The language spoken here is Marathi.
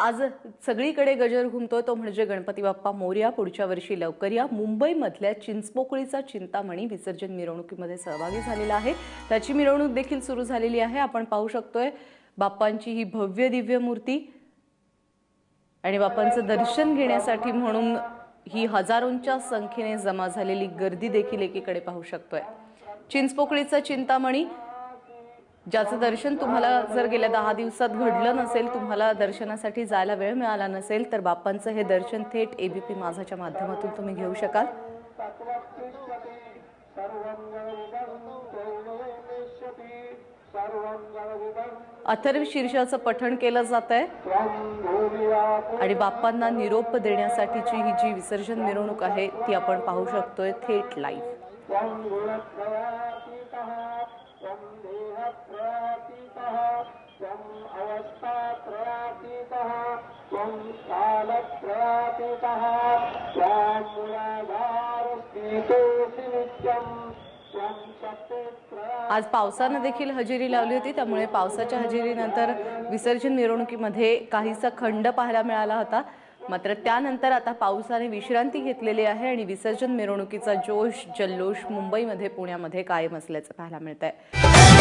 आज सगळीकडे गजर घुमतोय तो म्हणजे गणपती बाप्पा मोर्या पुढच्या वर्षी लवकर या. मुंबईमधल्या चिंचपोकळीचा चिंतामणी विसर्जन मिरवणुकीमध्ये सहभागी झालेला आहे. त्याची मिरवणूक देखील सुरू झालेली आहे. आपण पाहू शकतोय बाप्पांची ही भव्य दिव्य मूर्ती आणि बाप्पांचं दर्शन घेण्यासाठी म्हणून ही हजारोंच्या संख्येने जमा झालेली गर्दी देखील एकीकडे पाहू शकतोय. चिंचपोकळीचा चिंतामणी ज्याचं दर्शन तुम्हाला जर गेल्या दहा दिवसात घडलं नसेल तुम्हाला दर्शनासाठी जायला वेळ मिळाला नसेल तर बाप्पांचं हे दर्शन थेट एबीपी माझाच्या माध्यमातून तुम्ही घेऊ शकाल. अथर्व शीर्षाचं पठण केलं जात आहे आणि बाप्पांना निरोप देण्यासाठीची ही जी विसर्जन मिरवणूक आहे ती आपण पाहू शकतोय थेट लाईव्ह आज पावसानं देखील हजेरी लावली होती त्यामुळे पावसाच्या हजेरीनंतर विसर्जन मिरवणुकीमध्ये काहीसा खंड पाहायला मिळाला होता. मात्र त्यानंतर आता पावसाने विश्रांती घेतलेली आहे आणि विसर्जन मिरवणुकीचा जोश जल्लोष मुंबईमध्ये पुण्यामध्ये कायम असल्याचं पाहायला मिळत आहे